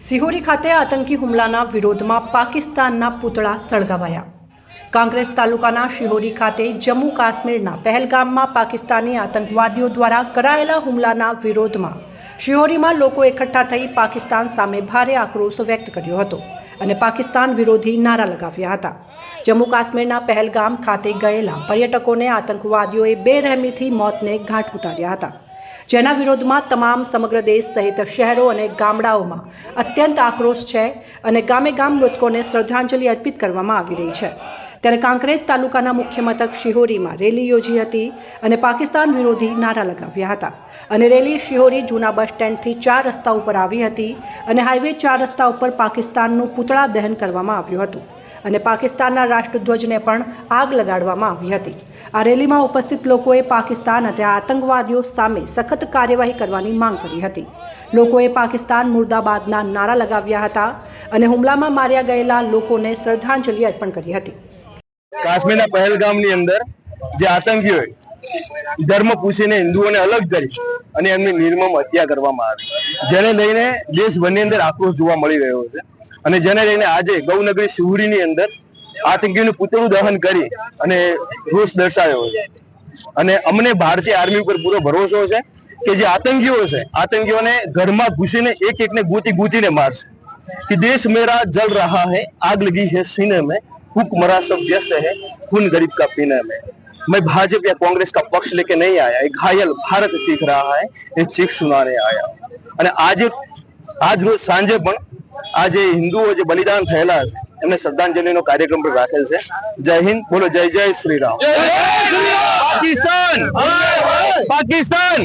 સિહોરી ખાતે આતંકી હુમલાના વિરોધમાં પાકિસ્તાનના પૂતળા સળગાવાયા. કોંગ્રેસ તાલુકાના શિહોરી ખાતે જમ્મુ કાશ્મીરના પહેલગામમાં પાકિસ્તાની આતંકવાદીઓ દ્વારા કરાયેલા હુમલાના વિરોધમાં શિહોરીમાં લોકો એકઠા થઈ પાકિસ્તાન સામે ભારે આક્રોશ વ્યક્ત કર્યો હતો અને પાકિસ્તાન વિરોધી નારા લગાવ્યા હતા. જમ્મુ કાશ્મીરના પહેલગામ ખાતે ગયેલા પર્યટકોને આતંકવાદીઓએ બેરહેમીથી મોતને ઘાટ ઉતાર્યા હતા. જેના વિરોધમાં તમામ સમગ્ર દેશ સહિત શહેરો અને ગામડાઓમાં અત્યંત આક્રોશ છે અને ગામે ગામ મૃતકોને શ્રદ્ધાંજલિ અર્પિત કરવામાં આવી રહી છે. ત્યારે કાંકરેજ તાલુકાના મુખ્ય મથક શિહોરીમાં રેલી યોજી હતી અને પાકિસ્તાન વિરોધી નારા લગાવ્યા હતા. અને રેલી શિહોરી જૂના બસ સ્ટેન્ડથી ચાર રસ્તા ઉપર આવી હતી અને હાઈવે ચાર રસ્તા ઉપર પાકિસ્તાનનું પૂતળા દહન કરવામાં આવ્યું હતું. અને પાકિસ્તાનના રાષ્ટ્રધ્વજને પણ આગ લગાડવામાં આવી હતી. આ રેલીમાં ઉપસ્થિત લોકોએ પાકિસ્તાન અને આતંકવાદીઓ સામે સખત કાર્યવાહી કરવાની માંગ કરી હતી. લોકોએ પાકિસ્તાન મુર્દાબાદના નારા લગાવ્યા હતા અને હુમલામાં માર્યા ગયેલા લોકોને શ્રદ્ધાંજલિ અર્પણ કરી હતી. કાશ્મીરના પહેલગામની અંદર જે આતંકીઓએ ધર્મ પૂછીને હિન્દુઓને અલગ કરી અને એમની નિર્મમ હત્યા કરવામાં આવી. જેને લઈને દેશભરની અંદર આક્રોશ જોવા મળી રહ્યો છે અને જેને લઈને આજે ગૌનગરી શિવડીની અંદર આતંકીઓનું પૂતળું દહન કરી અને રોષ દર્શાવ્યો છે અને અમને ભારતીય આર્મી ઉપર પૂરો ભરોસો છે કે જે આતંકીઓ છે આતંકીઓને ઘરમાં ઘૂસીને એક એકને ગૂંથી ગૂંથીને મારશે कि देश मेरा जल रहा है आग लगी है सीने में भूख मरा सब व्यस्त है खून गरीब का पीने में मैं भाजपा या कांग्रेस का पक्ष लेके नहीं आया एक घायल भारत चीख रहा है ये चीख सुनाने आया અને આજે આજ રોજ સાંજે પણ આજે હિન્દુઓ જે બલિદાન થયેલા છે એમને શ્રદ્ધાંજલિનો કાર્યક્રમ પણ રાખેલ છે. જય હિન્દ બોલો જય જય શ્રી રામ પાકિસ્તાન! પાકિસ્તાન!